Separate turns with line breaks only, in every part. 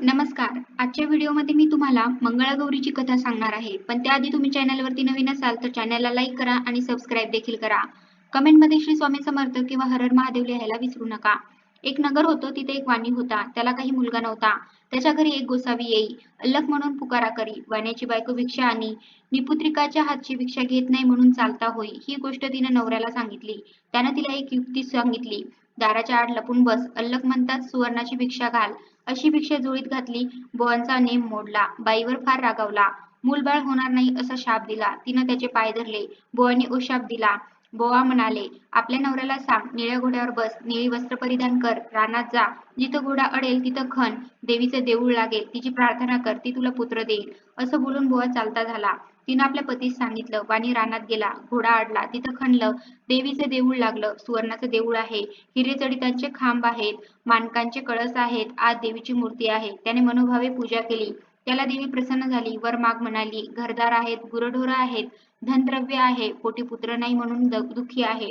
नमस्कार. आजच्या व्हिडिओमध्ये मी तुम्हाला मंगळागौरीची कथा सांगणार आहे. पण त्याआधी तुम्ही चॅनलवरती नवीन असाल तर चॅनलला लाईक करा आणि सबस्क्राईब देखील करा. कमेंटमध्ये श्री स्वामी समर्थ किंवा हरर महादेव लिहायला विसरू नका. एक नगर होतं तिथे एक वाणी होता. त्याला काही मुलगा नव्हता. त्याच्या घरी एक गोसावी येई. अल्लख म्हणून पुकारा करी. वाण्याची बायको भिक्षा आणि निपुत्रिकाच्या हातची भिक्षा घेत नाही म्हणून चालता होई. ही गोष्ट तिने नवऱ्याला सांगितली. त्यानं तिला एक युक्ती सांगितली. दाराच्या आड लपून बस. अल्लख म्हणतात सुवर्णाची भिक्षा घाल. अशी भिक्षा जुळीत घातली बुवांचा नेम मोडला बाईवर फार रागावला. मूलबाळ होणार नाही असा शाप दिला. तिनं त्याचे पाय धरले. बुवांनी उशाप दिला. बोवा म्हणाले आपल्या नवऱ्याला सांग निळ्या घोड्यावर बस निळी वस्त्र परिधान कर रानात जा. जिथं घोडा अडेल तिथं खण. देवीचं देऊळ लागेल. तिची प्रार्थना कर ती तुला पुत्र देईल. असं बोलून बोवा चालता झाला. तिनं आपल्या पतीस सांगितलं वाणी रानात गेला घोडा अडला तिथं खणलं देवीचं देऊळ लागलं सुवर्णाचं देऊळ आहे हिरे जडितांचे खांब आहेत मानकांचे कळस आहेत आज देवीची मूर्ती आहे. त्याने मनोभावे पूजा केली. त्याला देवी प्रसन्न झाली वर माग म्हणाली घरदार आहेत गुरढोरं आहेत धनद्रव्य आहे पोटी पुत्र नाही म्हणून दुःखी आहे.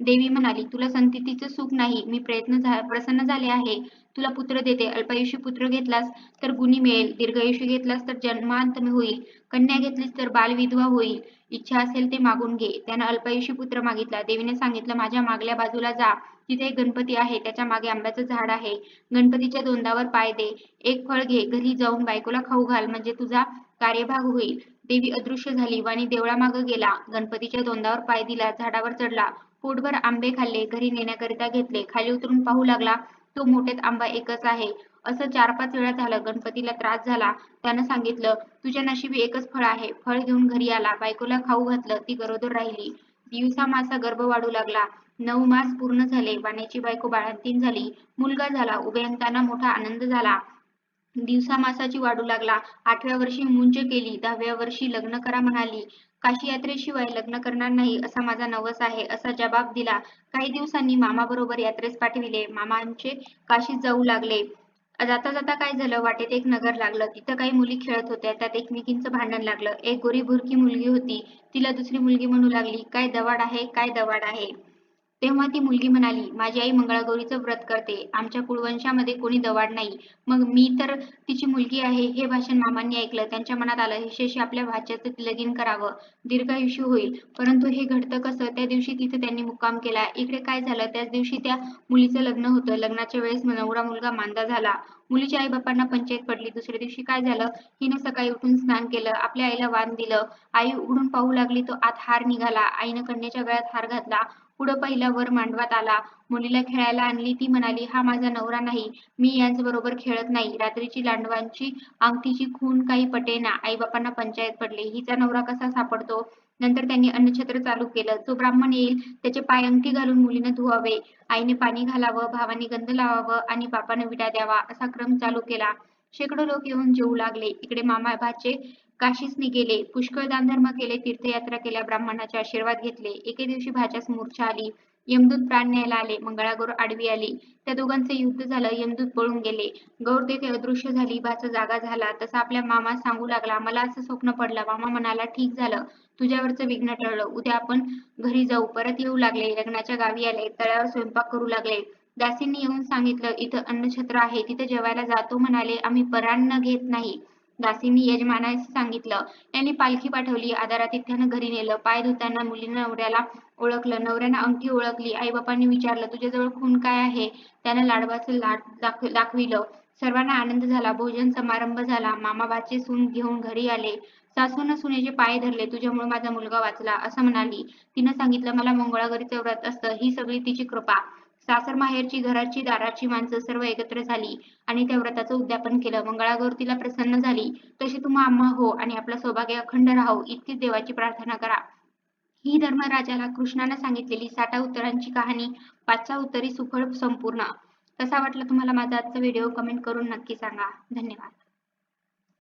देवी म्हणाली तुला संततीचं सुख नाही. मी प्रयत्न झा प्रसन्न झाले आहे. तुला पुत्र देते. अल्पायुषी पुत्र घेतलास तर गुणी मिळेल. दीर्घायुषी घेतलास तर जन्मांत होईल. कन्या घेतलीस तर बालविधवा होईल. इच्छा असेल ते मागून घे. त्यानं अल्पायुषी पुत्र मागितला. देवीने सांगितलं माझ्या मागल्या बाजूला जा. तिथे एक गणपती आहे त्याच्यामागे आंब्याचं झाड आहे. गणपतीच्या दोंदावर पाय दे. एक फळ घे. घरी जाऊन बायकोला खाऊ घाल. म्हणजे तुझा कार्यभाग होईल. देवी अदृश्य झाली. वाणी देवळामागं गेला. गणपतीच्या दोंदावर पाय दिला. झाडावर चढला. पोटभर आंबे खाल्ले घरी नेण्याकरिता घेतले. खाली उतरून पाहू लागला तो मोठ्यात आंबा एकच आहे. असं चार पाच वेळा झालं गणपतीला त्रास झाला. त्यानं सांगितलं तुझ्या नशिबी एकच फळ आहे. फळ घेऊन घरी आला. बायकोला खाऊ घातलं ती गरोदर राहिली. दिवसा मासा गर्भ वाढू लागला. नऊ मास पूर्ण झाले. वाण्याची बायको बाळांतीन झाली. मुलगा झाला. उभयंताना मोठा आनंद झाला. दिवसा मासाची वाढू लागला. आठव्या वर्षी मुंज केली दहाव्या वर्षी लग्न करा म्हणाली. काशी यात्रेशिवाय लग्न करणार नाही असा माझा नवस आहे असा जबाब दिला. काही दिवसांनी मामा बरोबर यात्रेस पाठविले. मामांचे काशीत जाऊ लागले. जाता जाता काय झालं? वाटेत एक नगर लागलं. तिथं काही मुली खेळत होत्या. त्यात एकमेकींचं भांडण लागलं. एक गोरी भुरकी मुलगी होती. तिला दुसरी मुलगी म्हणू लागली. काय दवाड आहे? काय दवाड आहे? तेव्हा ती मुलगी म्हणाली माझी आई मंगळागौरीचं व्रत करते. आमच्या कुळवंशामध्ये कोणी दवाड नाही. मग मी तर तिची मुलगी आहे. हे भाषण मामांनी ऐकलं. त्यांच्या मनात आलं हिशेशी आपल्या भाच्याचं लगीन करावं. दीर्घायुष्य होईल. परंतु हे घडतं कसं? त्या दिवशी तिथे त्यांनी मुक्काम केला. इकडे काय झालं? त्याच दिवशी त्या मुलीचं लग्न होतं. लग्नाच्या वेळेस नवरा मुलगा मांदा झाला. मुलीच्या आई बापांना पंचायत पडली. दुसऱ्या दिवशी काय झालं? हिनं सकाळी उठून स्नान केलं. आपल्या आईला वान दिलं. आई उघडून पाहू लागली. तो आत हार निघाला. आईनं कन्याच्या गळ्यात हार घातला. पुढं पहिल्या वर मांडवात आला. मुलीला खेळायला आणली ती म्हणाली हा माझा नवरा नाही. मी यांच्या बरोबर खेळत नाही. रात्रीची लांडवांची अंगठीची खून काही पटेना आई बापांना पंचायत पडली. हिचा नवरा कसा सापडतो? नंतर त्यांनी अन्नछत्र चालू केलं. जो ब्राह्मण येईल त्याचे पाय अंगठी घालून मुलीनं धुवावे. आईने पाणी घालावं भावाने गंध लावावं आणि बापाने विडा द्यावा असा क्रम चालू केला. शेकडो लोक येऊन जेवू लागले. इकडे मामा भाचे काशीस गेले. पुष्कळ दानधर्म केले तीर्थयात्रा केल्या ब्राह्मणाचे आशीर्वाद घेतले. एके दिवशी भाच्यास मूर्छा आली. यमदूत प्राण न्यायला आले. मंगळागौर आडवी आली. त्या दोघांचे युद्ध झालं. यमदूत पळून गेले. गौर तेथे अदृश्य झाली. भाचा जागा झाला. तसा आपल्या मामा सांगू लागला मला असं स्वप्न पडलं. मामा म्हणाला ठीक झालं. तुझ्यावरचं विघ्न टळलं. उद्या आपण घरी जाऊ. परत येऊ लागले. लग्नाच्या गावी आले. तळ्यावर स्वयंपाक करू लागले. दासींनी येऊन सांगितलं इथं अन्नछत्र आहे तिथे जेवायला जातो म्हणाले आम्ही परान्न घेत नाही. दासींनी यजमानास सांगितलं त्यांनी पालखी पाठवली आदरातिथ्यानं घरी नेलं पाय धुताना मुलीनं नवऱ्याला ओळखलं नवऱ्यानं अंगठी ओळखली आई बापांनी विचारलं तुझ्याजवळ खून काय आहे? त्यानं लाडवाचं लाड दाख दाखविलं सर्वांना आनंद झाला भोजन समारंभ झाला मामाबाचे सून घेऊन घरी आले सासून सुनेचे पाय धरले तुझ्यामुळे माझा मुलगा वाचला असं म्हणाली. तिनं सांगितलं मला मंगळागरी चौरात असतं ही सगळी तिची कृपा. सासर माहेरची घराची दाराची माणसं सर्व एकत्र झाली आणि त्या व्रताचं उद्यापन केलं. मंगळागौर तिला प्रसन्न झाली. तशी तुम्हा आम्हा हो आणि आपला सौभाग्य अखंड राहो इतकीच देवाची प्रार्थना करा. ही धर्मराजाला कृष्णानं सांगितलेली साठा उत्तरांची कहाणी पाचच्या उत्तरी सुफळ संपूर्ण. कसा वाटला तुम्हाला माझा आजचा व्हिडिओ? कमेंट करून नक्की सांगा. धन्यवाद.